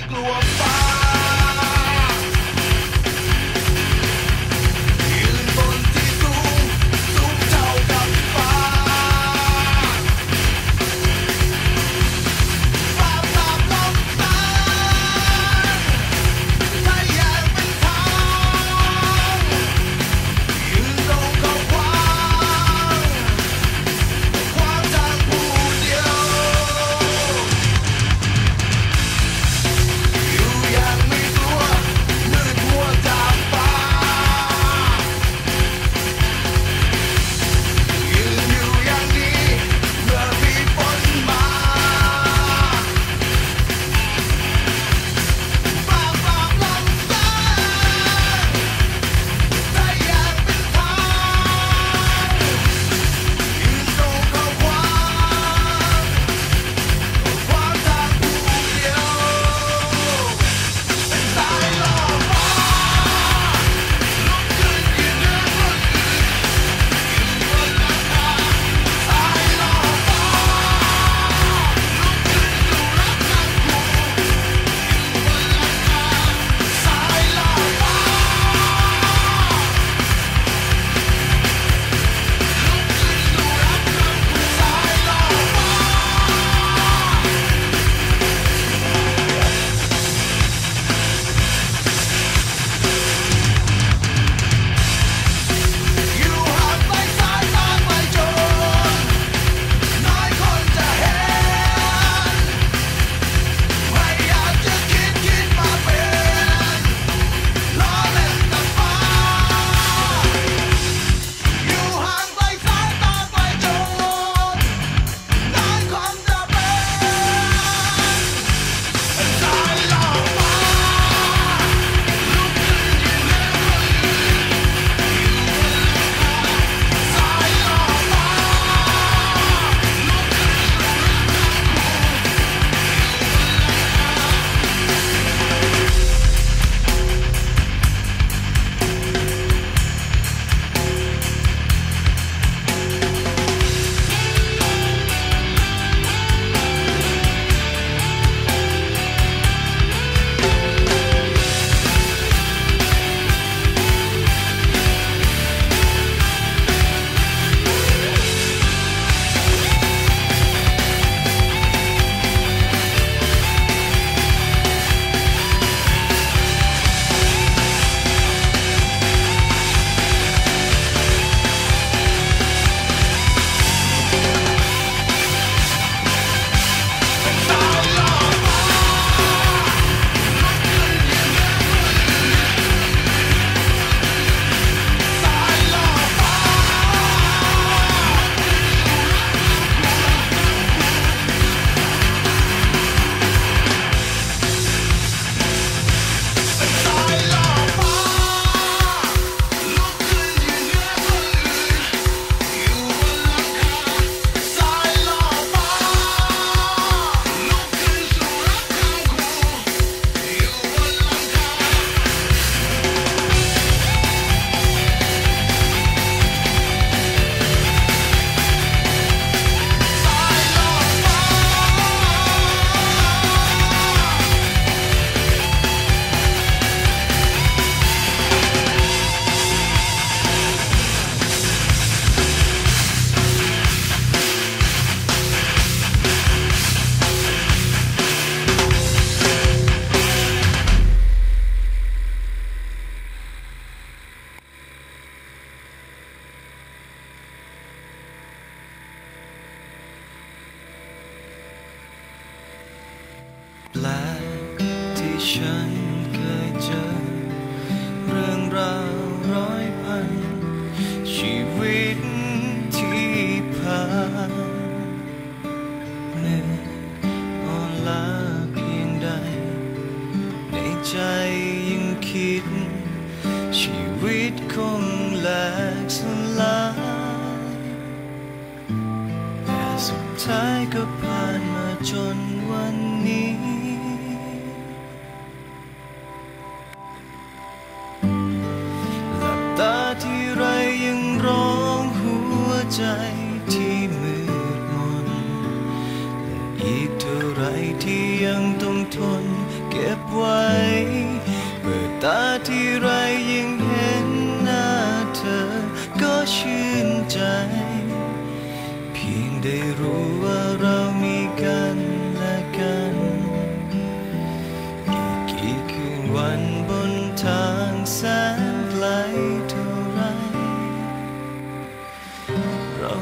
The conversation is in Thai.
they grew up ที่ฉันเคยเจอ เรื่องราวร้อยพัน ชีวิตที่ผ่านนื่อ่อนล้าเพียงใด ในใจยังคิด ชีวิตคงแหลกสลายแต่สุดท้ายก็ผ่านมาจนวันนี้ ใจที่มืดมนและอีกเท่าไรที่ยังต้องทนเก็บไว้ เปิดตาที่ไรยิ่งเห็นหน้าเธอก็ชื่นใจ เพียงได้รู้ว่า